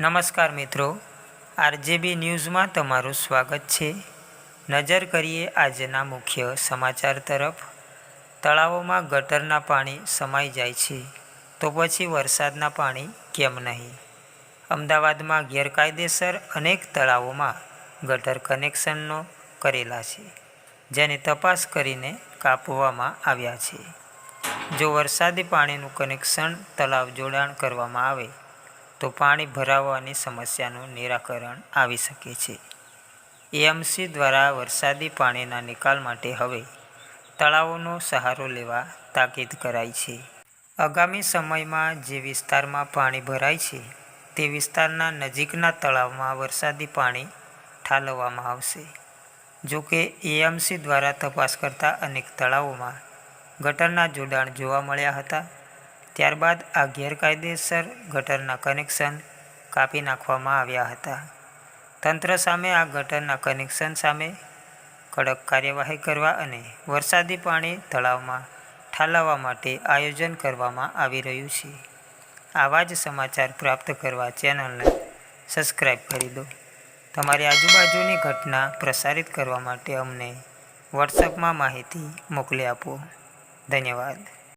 નમસ્કાર મિત્રો, આરજેબી ન્યૂઝમાં તમારું સ્વાગત છે. નજર કરીએ આજના મુખ્ય સમાચાર તરફ. તળાવોમાં ગટરના પાણી સમાઈ જાય છે. તો પછી વરસાદના પાણી કેમ નહીં? અમદાવાદમાં ગેરકાયદેસર અનેક તળાવોમાં ગટર કનેક્શનનો કરેલા છે, જેની તપાસ કરીને કાપવામાં આવ્યા છે. જો વરસાદી પાણીનું કનેક્શન તળાવ જોડાણ કરવામાં આવે તો પાણી ભરાવાની સમસ્યાનું નિરાકરણ આવી શકે છે. એએમસી દ્વારા વરસાદી પાણીના નિકાલ માટે હવે તળાવોનો સહારો લેવા તાકીદ કરાઈ છે. આગામી સમયમાં જે વિસ્તારમાં પાણી ભરાય છે, તે વિસ્તારના નજીકના તળાવમાં વરસાદી પાણી ઠાલવવામાં આવશે. જો કે એએમસી દ્વારા તપાસ કરતા અનેક તળાવોમાં ગટરના જોડાણ જોવા મળ્યા હતા. ત્યારબાદ આ ગેરકાયદેસર ગટરના કનેક્શન કાપી નાખવામાં આવ્યા હતા. તંત્ર સામે આ ગટરના કનેક્શન સામે કડક કાર્યવાહી કરવા અને વરસાદી પાણી તળાવમાં ઠાલવવા માટે આયોજન કરવામાં આવી રહ્યું છે. આવા જ સમાચાર પ્રાપ્ત કરવા ચેનલને સબસ્ક્રાઈબ કરી દો. તમારી આજુબાજુની ઘટના પ્રસારિત કરવા માટે અમને વોટ્સઅપમાં માહિતી મોકલી આપો. ધન્યવાદ.